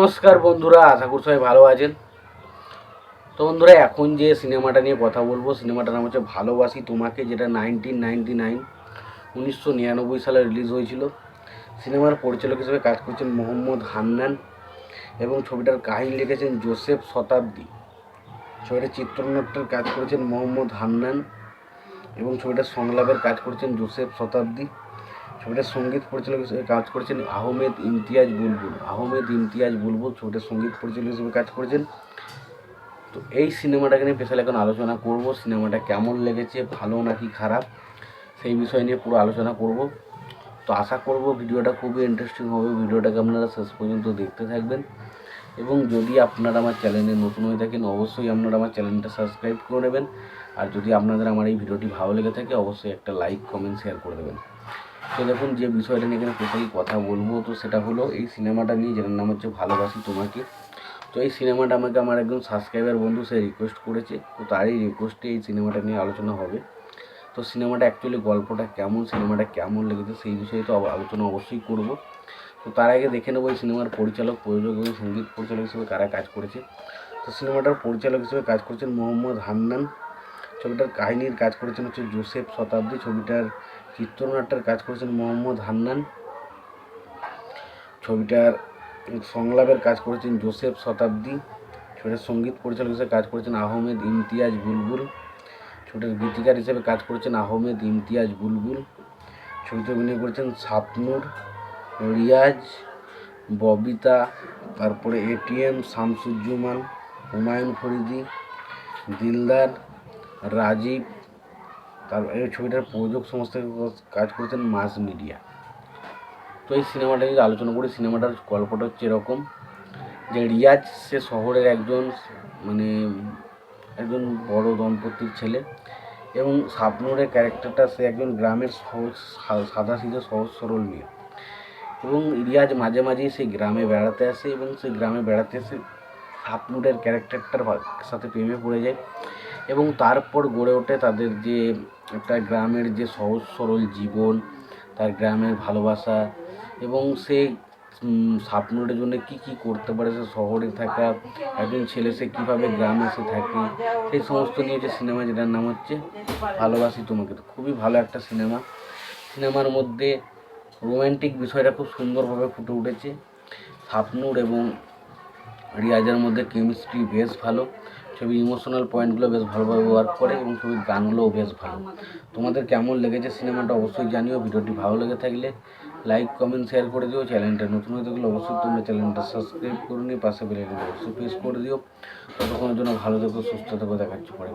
নমস্কার বন্ধুরা, আশা করি সবাই ভালো আছেন। তো বন্ধুরা, এখন যে সিনেমাটা নিয়ে কথা বলব, সিনেমাটার নাম হচ্ছে ভালোবাসি তোমাকে, যেটা নাইনটিন নাইনটি নাইন উনিশশো নিরানব্বই সালে রিলিজ হয়েছিল। সিনেমার পরিচালক হিসেবে কাজ করছেন মোহাম্মদ হান্নান এবং ছবিটার কাহিনী লিখেছেন জোসেফ শতাব্দী। ছবিটার চিত্রনাট্যের কাজ করেছেন মোহাম্মদ হান্নান এবং ছবিটার সংলাপের কাজ করেছেন জোসেফ শতাব্দী। ছবিটার সংগীত পরিচালক হিসেবে কাজ করেছেন আহমেদ ইমতিয়াজ বুলবুল। আহমেদ ইমতিয়াজ বুলবুল ছবিটার সংগীত পরিচালক হিসেবে কাজ করেছেন। তো এই সিনেমাটাকে নিয়ে স্পেশাল এখন আলোচনা করব। সিনেমাটা কেমন লেগেছে, ভালো নাকি খারাপ, সেই বিষয় নিয়ে পুরো আলোচনা করব। তো আশা করব ভিডিওটা খুবই ইন্টারেস্টিং হবে। ভিডিওটাকে আপনারা শেষ পর্যন্ত দেখতে থাকবেন। এবং যদি আপনারা আমার চ্যানেলে নতুন হয়ে থাকেন, অবশ্যই আপনারা আমার চ্যানেলটা সাবস্ক্রাইব করে নেবেন। আর যদি আপনাদের আমার এই ভিডিওটি ভালো লেগে থাকে, অবশ্যই একটা লাইক কমেন্ট শেয়ার করে দেবেন। তো দেখুন, যে বিষয়টা নিয়ে এখানে টোটালি কথা বলব, তো সেটা হলো এই সিনেমাটা নিয়ে, যেটার নাম হচ্ছে ভালোবাসি তোমাকে। তো এই সিনেমাটা আমাকে আমার একজন সাবস্ক্রাইবার বন্ধু সে রিকোয়েস্ট করেছে, তো তারই রিকোয়েস্টে এই সিনেমাটা নিয়ে আলোচনা হবে। তো সিনেমাটা অ্যাকচুয়ালি গল্পটা কেমন, সিনেমাটা কেমন লেগেছে সেই বিষয়ে তো আলোচনা অবশ্যই করব। তো তার আগে দেখে নেব এই সিনেমার পরিচালক, প্রযোজক এবং সংগীত পরিচালক হিসেবে কারা কাজ করেছে। তো সিনেমাটার পরিচালক হিসেবে কাজ করেছেন মোহাম্মদ হান্নান। ছবিটার কাহিনীর কাজ করেছেন হচ্ছে জোসেফ শতাব্দী, ছবিটার চিত্রনাট্যের কাজ করেছেন মোহাম্মদ হান্নান। ছবিটার সংলাপের কাজ করেছেন জোসেফ শতাব্দী। ছবিটার সংগীত পরিচালক হিসেবে কাজ করেছেন আহমেদ ইমতিয়াজ বুলবুল। ছবিটার গীতিকার হিসেবে কাজ করেছেন আহমেদ ইমতিয়াজ বুলবুল। ছবিতে অভিনয় করেছেন সাপনুর রিয়াজ, ববিতা, তারপরে এটিএম শামসুজ্জুমান, হুমায়ুন ফরিদি, দিলদার রাজীব, তার এই ছবিটার প্রযোজক সংস্থায় কাজ করেছেন মাস মিডিয়া। তো এই সিনেমাটা যদি আলোচনা করি, সিনেমাটার গল্পটা হচ্ছে এরকম যে রিয়াজ, সে শহরের একজন মানে একজন বড় দম্পতির ছেলে এবং স্বপ্নুরের ক্যারেক্টারটা সে একজন গ্রামের সহজ সাদা সিধে সহজ, সরল মেয়ে। এবং রিয়াজ মাঝে মাঝেই সেই গ্রামে বেড়াতে আসে এবং সেই গ্রামে বেড়াতে এসে স্বপ্নুরের ক্যারেক্টারটার সাথে প্রেমে পড়ে যায়। এবং তারপর গড়ে ওঠে তাদের যে একটা গ্রামের যে সহজ সরল জীবন, তার গ্রামের ভালোবাসা এবং সে স্বপ্নটার জন্য কি কি করতে পারে, সে শহরে থাকা, একজন ছেলে সে কীভাবে গ্রামে এসে থাকে, সেই সমস্ত নিয়ে যে সিনেমা যেটার নাম হচ্ছে ভালোবাসি তোমাকে। তো খুবই ভালো একটা সিনেমা। সিনেমার মধ্যে রোম্যান্টিক বিষয়টা খুব সুন্দরভাবে ফুটে উঠেছে। স্বপ্নুর এবং রিয়াজের মধ্যে কেমিস্ট্রি বেশ ভালো। ছবির ইমোশনাল পয়েন্টগুলো বেশ ভালোভাবে ওয়ার্ক করে এবং ছবির গানগুলোও বেশ ভালো। তোমাদের কেমন লেগেছে সিনেমাটা অবশ্যই জানিও, ভিডিওটি ভালো লেগে থাকলে লাইক কমেন্ট শেয়ার করে দিও। চ্যানেলটা নতুন হয়ে থাকলে অবশ্যই তোমরা চ্যানেলটা সাবস্ক্রাইব করে নিয়ে পাশে বেলে অবশ্যই প্রেস করে দিও। ততক্ষণের জন্য ভালো থেকো, সুস্থ থেকো দেখাচ্ছি পরে